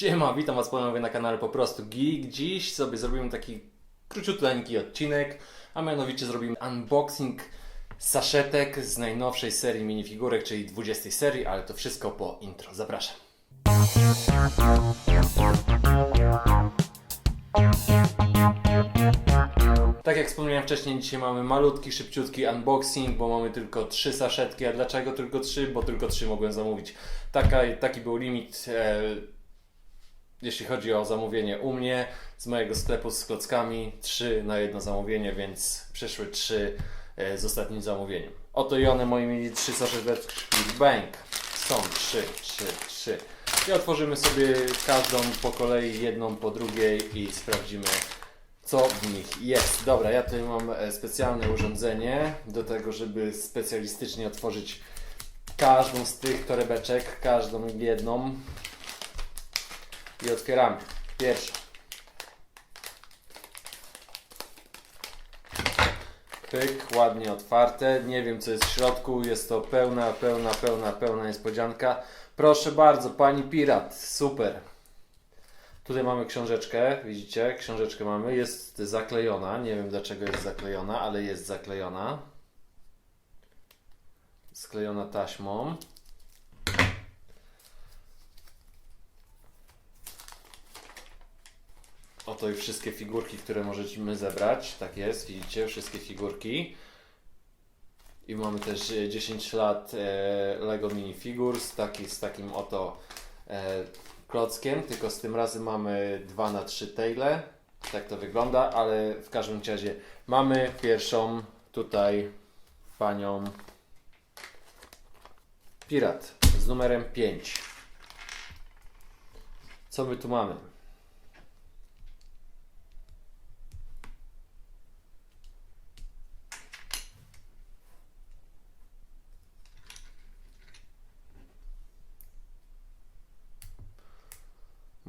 Siema, witam Was ponownie na kanale po prostu Geek. Dziś sobie zrobimy taki króciuteńki odcinek, a mianowicie zrobimy unboxing saszetek z najnowszej serii minifigurek, czyli 20 serii, ale to wszystko po intro. Zapraszam. Tak jak wspomniałem wcześniej, dzisiaj mamy malutki, szybciutki unboxing, bo mamy tylko trzy saszetki. A dlaczego tylko trzy? Bo tylko trzy mogłem zamówić. Taka, taki był limit, e, jeśli chodzi o zamówienie u mnie, z mojego sklepu z klockami. Trzy na jedno zamówienie, więc przyszły trzy e, z ostatnim zamówieniem. Oto i one, moi mili, trzy saszeteczki Bank. Są trzy, trzy, trzy. I otworzymy sobie każdą po kolei, jedną po drugiej i sprawdzimy, co w nich jest. Dobra, ja tutaj mam e, specjalne urządzenie do tego, żeby specjalistycznie otworzyć każdą z tych torebeczek, każdą jedną. I otwieramy. Pierwszą. Pyk, ładnie otwarte. Nie wiem co jest w środku. Jest to pełna, pełna, pełna, pełna niespodzianka. Proszę bardzo, pani pirat. Super. Tutaj mamy książeczkę, widzicie? Książeczkę mamy, jest zaklejona. Nie wiem dlaczego jest zaklejona, ale jest zaklejona. Sklejona taśmą. Oto i wszystkie figurki, które możemy zebrać. Tak jest, widzicie? Wszystkie figurki. I mamy też e, 10 lat e, Lego Minifigures, taki, z takim oto e, klockiem, tylko z tym razem mamy 2 na 3 taile. Tak to wygląda, ale w każdym razie mamy pierwszą tutaj panią Pirat z numerem 5. Co my tu mamy?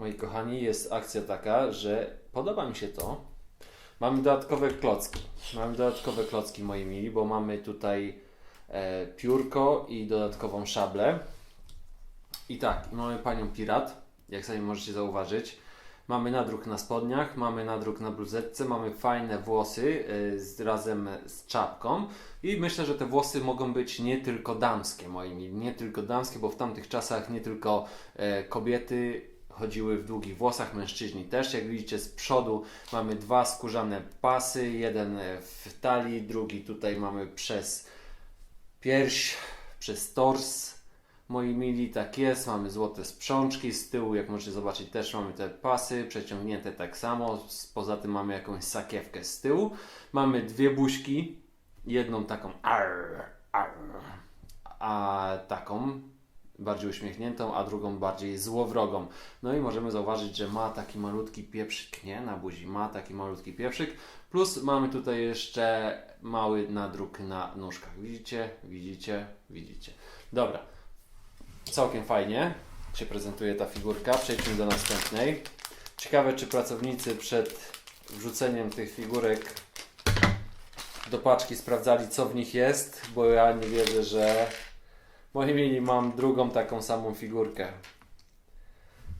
Moi kochani, jest akcja taka, że podoba mi się to. Mamy dodatkowe klocki. Mamy dodatkowe klocki, moi mili, bo mamy tutaj e, piórko i dodatkową szablę. I tak, mamy panią pirat, jak sobie możecie zauważyć. Mamy nadruk na spodniach, mamy nadruk na bluzetce, mamy fajne włosy e, z, razem z czapką. I myślę, że te włosy mogą być nie tylko damskie, moi mili, nie tylko damskie, bo w tamtych czasach nie tylko e, kobiety chodziły w długich włosach, mężczyźni też. Jak widzicie z przodu mamy dwa skórzane pasy, jeden w talii, drugi tutaj mamy przez pierś, przez tors. Moi mili, tak jest, mamy złote sprzączki, z tyłu jak możecie zobaczyć też mamy te pasy, przeciągnięte tak samo, poza tym mamy jakąś sakiewkę z tyłu. Mamy dwie buźki, jedną taką arr, arr, a taką bardziej uśmiechniętą, a drugą bardziej złowrogą. No i możemy zauważyć, że ma taki malutki pieprzyk, nie? Na buzi ma taki malutki pieprzyk. Plus mamy tutaj jeszcze mały nadruk na nóżkach. Widzicie? Widzicie? Widzicie. Dobra. Całkiem fajnie się prezentuje ta figurka. Przejdźmy do następnej. Ciekawe, czy pracownicy przed wrzuceniem tych figurek do paczki sprawdzali, co w nich jest, bo ja nie wierzę, że Moi mili, mam drugą taką samą figurkę.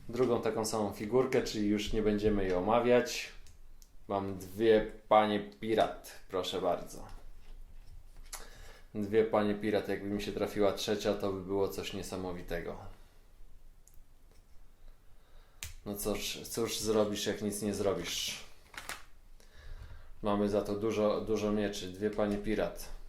Drugą taką samą figurkę, czyli już nie będziemy jej omawiać. Mam dwie panie pirat, proszę bardzo. Dwie panie pirat, jakby mi się trafiła trzecia, to by było coś niesamowitego. No cóż, cóż zrobisz, jak nic nie zrobisz. Mamy za to dużo, dużo mieczy. Dwie panie pirat.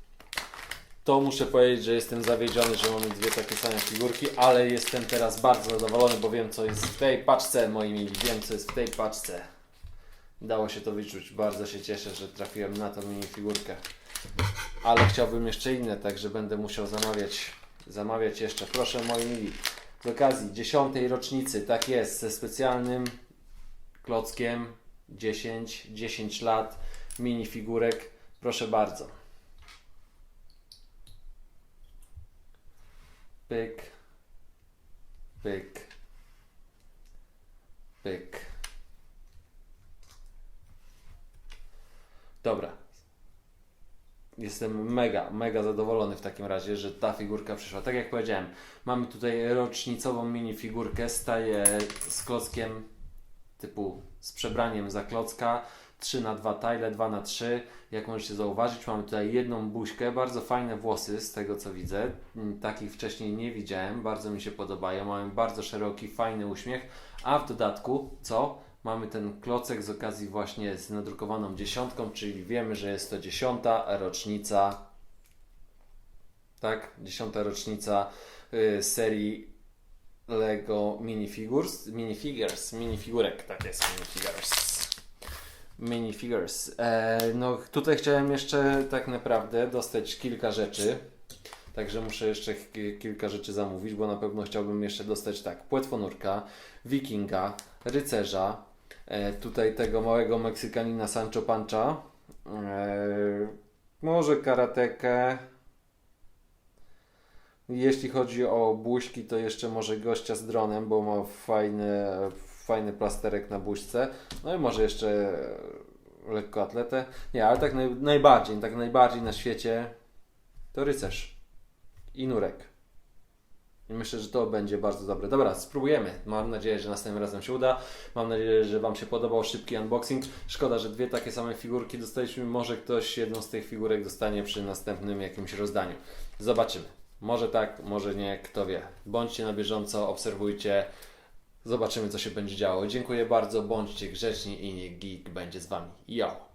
To muszę powiedzieć, że jestem zawiedziony, że mamy dwie takie same figurki, ale jestem teraz bardzo zadowolony, bo wiem co jest w tej paczce, moi mili, wiem co jest w tej paczce. Dało się to wyczuć, bardzo się cieszę, że trafiłem na tą minifigurkę. Ale chciałbym jeszcze inne, także będę musiał zamawiać, zamawiać jeszcze. Proszę moi mili, z okazji 10 rocznicy, tak jest, ze specjalnym klockiem 10, 10 lat minifigurek, proszę bardzo. Pyk. Pyk. Pyk. Dobra. jestem mega, mega zadowolony w takim razie, że ta figurka przyszła. Tak jak powiedziałem, mamy tutaj rocznicową minifigurkę, staje z klockiem typu z przebraniem za klocka, 3 na 2 tile, 2 na 3 jak możecie zauważyć, mamy tutaj jedną buźkę, bardzo fajne włosy z tego co widzę. Mm, Takich wcześniej nie widziałem, bardzo mi się podobają. Mamy bardzo szeroki, fajny uśmiech, a w dodatku co? Mamy ten klocek z okazji właśnie z nadrukowaną dziesiątką, czyli wiemy, że jest to dziesiąta rocznica, tak? Dziesiąta rocznica y, serii Lego Minifigures, Minifigures, minifigurek, tak jest, minifigures. Minifigures. E, no tutaj chciałem jeszcze tak naprawdę dostać kilka rzeczy. Także muszę jeszcze ki- kilka rzeczy zamówić, bo na pewno chciałbym jeszcze dostać tak, płetwonurka, wikinga, rycerza, e, tutaj tego małego Meksykanina Sancho Pancha, e, może karatekę. Jeśli chodzi o buźki, to jeszcze może gościa z dronem, bo ma fajny, fajny plasterek na buźce. No i może jeszcze lekkoatletę. Nie, ale tak naj, najbardziej, tak najbardziej na świecie to rycerz i nurek. I myślę, że to będzie bardzo dobre. Dobra, spróbujemy. Mam nadzieję, że następnym razem się uda. Mam nadzieję, że Wam się podobał szybki unboxing. Szkoda, że dwie takie same figurki dostaliśmy. Może ktoś jedną z tych figurek dostanie przy następnym jakimś rozdaniu. Zobaczymy. Może tak, może nie, kto wie. Bądźcie na bieżąco, obserwujcie. Zobaczymy, co się będzie działo. Dziękuję bardzo, bądźcie grzeczni i niech geek będzie z Wami. Yo!